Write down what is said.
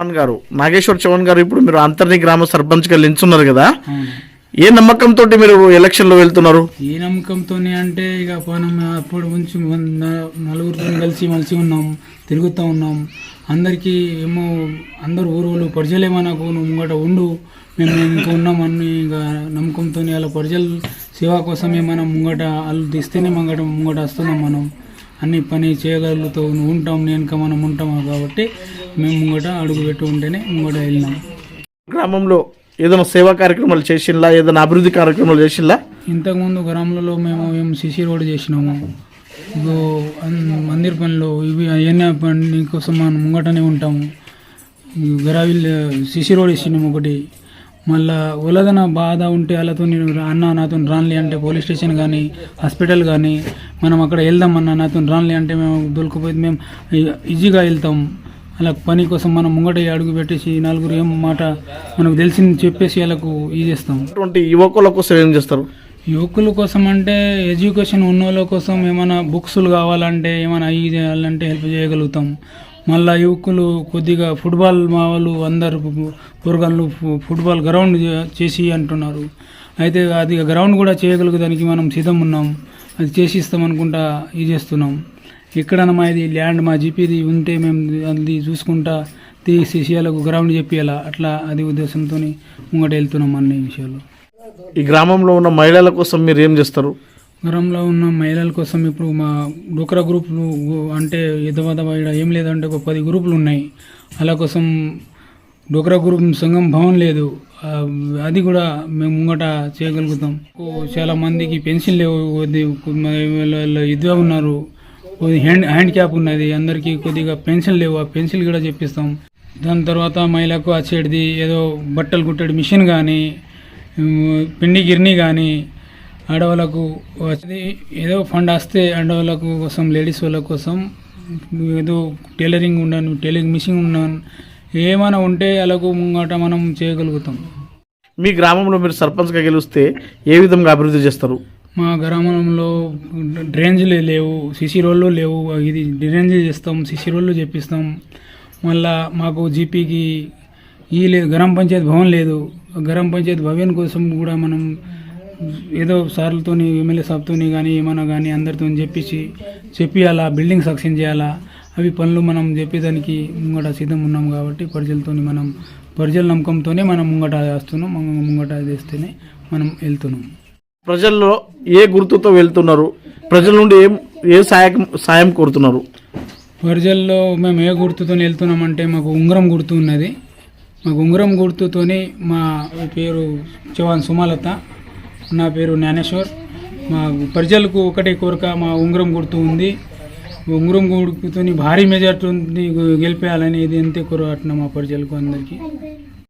చౌహాన్ గారు నాగేశ్వర్ చౌహాన్ గారు ఇప్పుడు మీరు అంతర్ని గ్రామ సర్పంచ్గా నిల్చున్నారు కదా. ఏ నమ్మకంతో మీరు ఎలక్షన్లో వెళ్తున్నారు? ఏ నమ్మకంతోనే అంటే ఇక మనం అప్పుడు నుంచి నలుగురితో కలిసి మలిసి ఉన్నాం తిరుగుతూ ఉన్నాం. అందరికీ ఏమో అందరు ఊరు మనకు నువ్వు ముంగట ఉండు మేము ఇంకా ఉన్నామని ఇక నమ్మకంతో అలా ప్రజల సేవ కోసమే మనం ముంగట వాళ్ళు తీస్తేనే ముంగట ముంగట వస్తున్నాం మనం. అన్ని పని చేయగలుగుతూ ఉంటాం నేను ఇంకా మనం ఉంటాం కాబట్టి మేము ముంగట అడుగు పెట్టి ఉంటేనే ముంగట వెళ్ళినాం. గ్రామంలో ఏదైనా సేవా కార్యక్రమాలు చేసిందా ఏదైనా అభివృద్ధి కార్యక్రమాలు చేసిందా ఇంతకుముందు గ్రామంలో మేము మేము సిసి రోడ్ చేసినాము. అన్- మందిర్ పనిలో ఇవి అవన్నీ పని కోసం మనం ముంగటనే ఉంటాము. గరావిల్ సిసి రోడ్ ఇచ్చినాము ఒకటి. మళ్ళా ఉలదన బాధ ఉంటే వాళ్ళతో నేను అన్న నాతో రాన్లే అంటే పోలీస్ స్టేషన్ కానీ హాస్పిటల్ కానీ మనం అక్కడ వెళ్దాం అన్న నాతో రాన్లే అంటే మేము దొరికిపోయి మేము ఈజీగా వెళ్తాం. అలా పని కోసం మనం ముంగట అడుగు పెట్టేసి నలుగురు ఏం మాట మనకు తెలిసింది చెప్పేసి వాళ్ళకు ఇది చేస్తాం. అటువంటి యువకుల కోసం ఏం చేస్తారు? యువకుల కోసం అంటే ఎడ్యుకేషన్ ఉన్న వాళ్ళ కోసం ఏమైనా బుక్స్లు కావాలంటే ఏమైనా అవి చేయాలంటే హెల్ప్ చేయగలుగుతాం. మళ్ళా యువకులు కొద్దిగా ఫుట్బాల్ మా వాళ్ళు అందరు పొరగాళ్ళు ఫుట్బాల్ గ్రౌండ్ చేసి అంటున్నారు. అయితే అది గ్రౌండ్ కూడా చేయగలుగుదానికి మనం సిద్ధం ఉన్నాం. అది చేసి ఇస్తాం అనుకుంటా ఇది చేస్తున్నాం. ఇక్కడ మా ఇది ల్యాండ్ మా జీపీది ఉంటే మేము అది చూసుకుంటా తీసి విషయాలకు గ్రౌండ్ చెప్పేయాలా అట్లా అది ఉద్దేశంతో ముంగట వెళ్తున్నాం అన్ని విషయాలు. ఈ గ్రామంలో ఉన్న మహిళల కోసం మీరు ఏం చేస్తారు? నగరంలో ఉన్న మహిళల కోసం ఇప్పుడు మా డోక్రా గ్రూపులు అంటే ఎదవద ఇక్కడ ఏం లేదంటే ఒక పది గ్రూపులు ఉన్నాయి. అలా కోసం డోక్రా గ్రూప్ సంఘం భవన్ లేదు. అది కూడా మేము ముంగట చేయగలుగుతాం. చాలా మందికి పెన్షన్ లేవు ఇదిగా ఉన్నారు. హ్యాండ్ హ్యాండ్ క్యాప్ ఉన్నది. అందరికీ కొద్దిగా పెన్షన్ లేవు. ఆ పెన్సిల్ కూడా చెప్పిస్తాం. దాని తర్వాత మహిళకు వచ్చేటిది ఏదో బట్టలు కుట్టేది మిషన్ కానీ పిండి గిర్ని కానీ ఆడవాళ్ళకు వచ్చేది ఏదో ఫండ్ వస్తే ఆడవాళ్ళకు కోసం లేడీస్ వాళ్ళ కోసం ఏదో టైలరింగ్ ఉండను టైలరింగ్ మిషన్ ఉన్నాను ఏమైనా ఉంటే అలాగ ముంగట మనం చేయగలుగుతాం. మీ గ్రామంలో మీరు సర్పంచ్గా గెలిస్తే ఏ విధంగా అభివృద్ధి చేస్తారు? మా గ్రామంలో డ్రైనేజీలు లేవు సిసి రోడ్లు లేవు ఇది డ్రైనేజీ చేస్తాం సిసి రోడ్లు చెప్పిస్తాం మళ్ళా మాకు జీపీకి ఈ లేదు గ్రామ పంచాయతీ భవన్ లేదు. గ్రామ పంచాయతీ భవన్ కోసం కూడా మనం ఏదో సార్లతోని ఎమ్మెల్యే సాబ్తోని కానీ ఏమైనా కానీ అందరితో చెప్పేసి చెప్పియాలా బిల్డింగ్ సక్సెస్ చేయాలా? అవి పనులు మనం చెప్పేదానికి ముంగట సిద్ధం ఉన్నాం కాబట్టి ప్రజలతోని మనం ప్రజల నమ్మకంతోనే మనం ముంగట వేస్తున్నాం ముంగట చేస్తేనే మనం వెళ్తున్నాం. ప్రజల్లో ఏ గుర్తుతో వెళ్తున్నారు? ప్రజల నుండి ఏం ఏ సాయం సాయం కోరుతున్నారు? ప్రజల్లో మేము ఏ గుర్తుతో వెళ్తున్నామంటే మాకు ఉంగరం గుర్తు ఉన్నది. మాకు ఉంగరం గుర్తుతోని మా పేరు చవాన్ సుమలత నా పేరు జ్ఞానేశ్వర్. మా ప్రజలకు ఒకటే కోరిక మా ఉంగరం గుర్తు ఉంది. ఉంగరం గుర్తుతోని భారీ మెజార్టీ గెలిపేయాలని ఇది అంతే కోరుకుంటున్నాం మా ప్రజలకు అందరికీ.